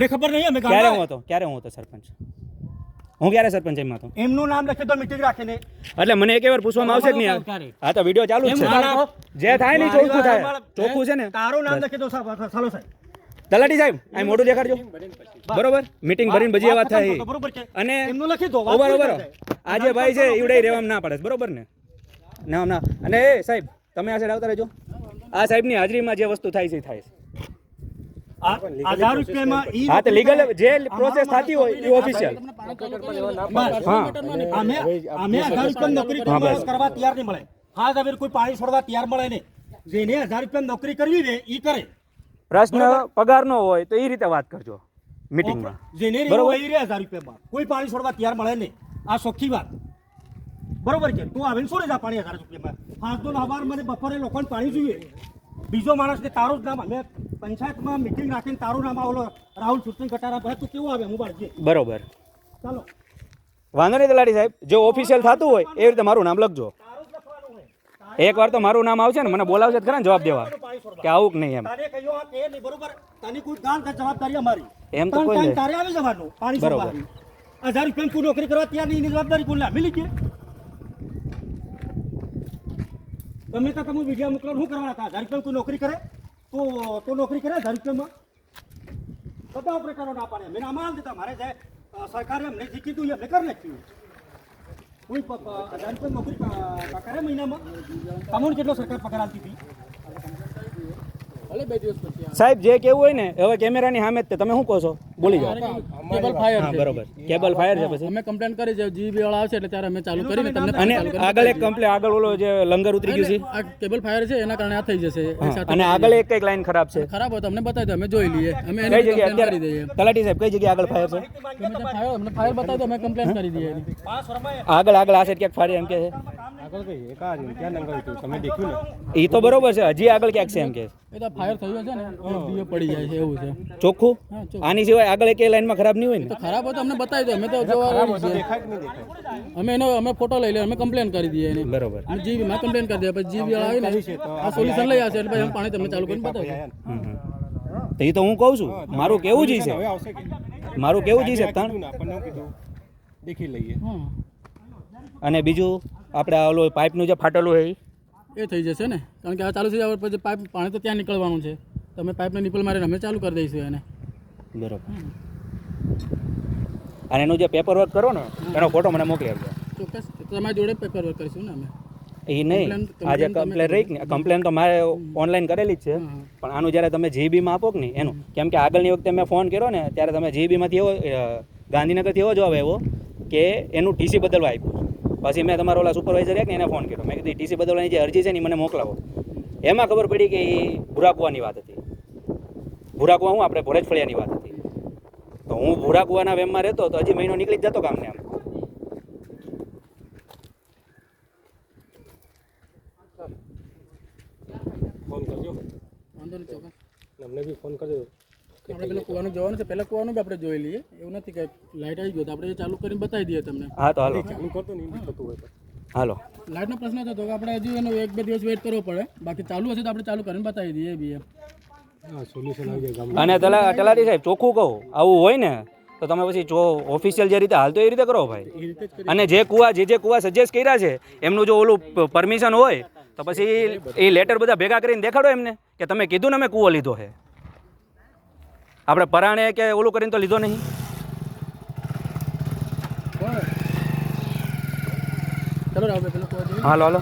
મને ખબર નહીં અમે ક્યારે હું હતો? ક્યારે હું હતો સરપંચ? હું ક્યારે સરપંચ એમાં હતો? એમનું નામ લખે તો મીટિંગ રાખીને એટલે મને એક વાર પૂછવામાં આવશે કે નહીં? હા તો વીડિયો ચાલુ છે. જે થાય ને ચોખ્ખું થાય. ચોખ્ખું છે ને? તારું નામ લખે તો સાહેબ સાલો સાહેબ. તલાટી સાહેબ આ મોઢું દેખાડજો. બરોબર? મીટિંગ ભરીને બજી વાત થાય. બરોબર છે. અને એમનું લખી દો બરોબર ઊભા પૂરી ઊભા કરી દે. આ જે ભાઈ છે ઈવડે રહેવામાં ના પડે બરોબર ને? ના ના. અને એ સાહેબ તમે આ સાઈડ આવતા રહેજો. આ સાહેબની હાજરીમાં જે વસ્તુ થાય છે એ થાય છે. હજાર રૂપિયામાં ઈ હા તો લીગલ જે પ્રોસેસ થતી હોય એ ઓફિશિયલ હા. અમે અમે હજાર રૂપિયા નોકરી કરવા તૈયાર નહીં મળે. હા હવે કોઈ પાણી છોડવા તૈયાર મળે નહીં. જેને હજાર રૂપિયા નોકરી કરવી ને ઈ કરે. પ્રશ્ન પગારનો હોય તો એ રીતે વાત કરજો મીટિંગમાં. જેને બરોબર. એ રે હજાર રૂપિયામાં. કોઈ પાણી છોડવા તૈયાર મળે નહીં. આ સોખી વાત. બરોબર છે? તું આવીને છોડી જા પાણી હજાર રૂપિયામાં? ને હવાર મને બપોરે લોકોને પાણી જોઈએ. બીજો માણસ ને તારું જ નામ. અમે પંચાયતમાં મિટિંગ રાખીને તારું નામ આ રાહુલ ચૂંટણી ઘટાડા ભાઈ તું કેવું આવે હું બાળજી બરોબર. ચાલો. વાંધો નહીં તલાટી સાહેબ જે ઓફિશિયલ થતું હોય એ રીતે મારું નામ લખજો. એક વાર તો મારું નામ આવશે ને મને બોલાવશે ખરા જવાબ દેવા. કે આવું કે નહીં એમ. એમ તો કોઈ બરોબર. હજાર રૂપિયા કોઈ નોકરી કરવા ત્યાં નહીં જવાબદારી કોણ મિલી ગઈ તમે તો તમે વીડિયો મોકલો શું કરવાના હતા. હજાર રૂપિયા નોકરી કરે તો તો નોકરી કરે રૂપિયામાં બધા પ્રકારો ના પાડે મેં આમાં દીધા. મારે જે અ, સરકારે અમને જે કીધું એ અમને કરી નાખ્યું. કોઈ પ- નોકરી કરે મહિનામાં? તમને કેટલો સરકાર પગાર આપતી હતી? સાહેબ જે કેવું હોય ને હવે કેમેરાની સામે જ તમે શું કહો છો? બોલી જાઓ. કેબલ ફાયર બરોબર. કેબલ ફાયર છે પછી. અમે કમ્પ્લેન કરી છે જીબી વાળા આવશે એટલે ત્યારે અમે ચાલુ કરીને તમને અને આગળ એક કમ્પ્લેન આગળ ઓલો જે લંગર ઉતરી ગયું છે. આ કેબલ ફાયર છે એના કારણે આ થઈ જશે. અને આગળ એક કંઈક લાઈન ખરાબ છે. ખરાબ હોય તો અમને બતાવી દો અમે જોઈ લઈએ. અમે કઈ એની જગ્યાએ કમ્પ્લેન કરી દઈએ. તલાટી સાહેબ કઈ જગ્યાએ આગળ ફાયર છે? તમે ફાયર અમને ફાયર બતાવી દો અમે કમ્પ્લેન કરી દઈએ. આગળ આગળ આ સાઈડ ક્યાંક ફાયર એમ કે છે? એ તો બરોબર છે હજી આગળ ક્યાંક છે એમ કે? એ તો ફાયર થયું છે ને એ પડી જાય છે એવું છે. ચોખ્ખું? આની સિવાય આગળ એક લાઈનમાં ખરાબ નહીં હોય ને? તો ખરાબ હોય તો અમને બતાવી દો અમે તો જોવા અમે એનો અમે ફોટો લઈ લઈએ અમે કમ્પ્લેન કરી દઈએ એની. બરોબર. માં કમ્પ્લેન કરી દઈએ પછી આ સોલ્યુશન લઈ આવશે એટલે પછી પાણી તમને ચાલુ કરીને હમ. તો એ તો હું કહું છું મારું કેવું જી છે? મારું કેવું જી છે દેખી લઈએ. અને બીજું? આપણે આ ઓલું પાઇપનું જે ફાટેલું હોય એ. થઈ જશે ને? કારણ કે આ ચાલુ થઈ જાય પછી પાઇપ પાણી તો ત્યાં નીકળવાનું છે. તમે પાઇપને નિપલ મારીને અમે ચાલુ કરી દઈશું એને. બરોબર. અને એનું જે પેપર વર્ક કરો ને એનો ફોટો મને મોકલી આપજો. ચોક્કસ. તમારી જોડે પેપર વર્ક કરીશું ને અમે? એ નહીં. આજે કમ્પ્લેન રહી ને કમ્પ્લેન તો મારે ઓનલાઈન કરેલી જ છે. પણ આનું જ્યારે તમે જીબીમાં આપો કે નહીં એનું. કેમ કે આગળની વખતે મેં ફોન કર્યો ને ત્યારે તમે જીબીમાંથી એવો ગાંધીનગરથી એવો જવાબ આવ્યો કે એનું ટીસી બદલવા આપ્યું. પછી મેં તમારો ઓલા સુપરવાઇઝર ને એને ફોન કર્યો. મેં કીધું ટીસી બદલવાની જે અરજી છે ને મને મોકલાવો. એમાં ખબર પડી કે એ ભૂરાકુવાની વાત હતી. ભૂરાકુવા હું? આપણે ભોરેજ ફળિયાની વાત હતી. તો હું ભૂરાકુવાના વેમમાં રહેતો તો હજી મહિનો નીકળી જ જતો કામને આમ ફોન કરજો. અમને બી ફોન કરજો. આપણે પેલા કૂવાનું જવાનું છે પહેલાં કૂવાનું બી આપણે જોઈ લઈએ. એવું નથી કે લાઇટ આવી ગયો તો આપણે ચાલુ કરીને બતાવી દઈએ તમને. હા તો હાલો. ચાલુ કરતો નહીં થતું હોય હાલો. લાઇટનો પ્રશ્ન થતો કે આપણે હજુ એનો એક બે દિવસ વેઇટ કરવો પડે. બાકી ચાલુ હશે તો આપણે ચાલુ કરીને બતાવી દઈએ બી અને તલા તલાટી સાહેબ ચોખ્ખું કહું આવું હોય ને તો તમે પછી જો ઓફિશિયલ જે રીતે હાલતો એ રીતે કરો ભાઈ. અને જે કુવા જે જે કુવા સજેસ્ટ કર્યા છે એમનું જો ઓલું પરમિશન હોય તો પછી એ લેટર બધા ભેગા કરીને દેખાડો એમને કે તમે કીધું ને મેં કૂવો લીધો છે. આપણે પરાણે કે ઓલું કરીને તો લીધો નહીં? હાલો હાલો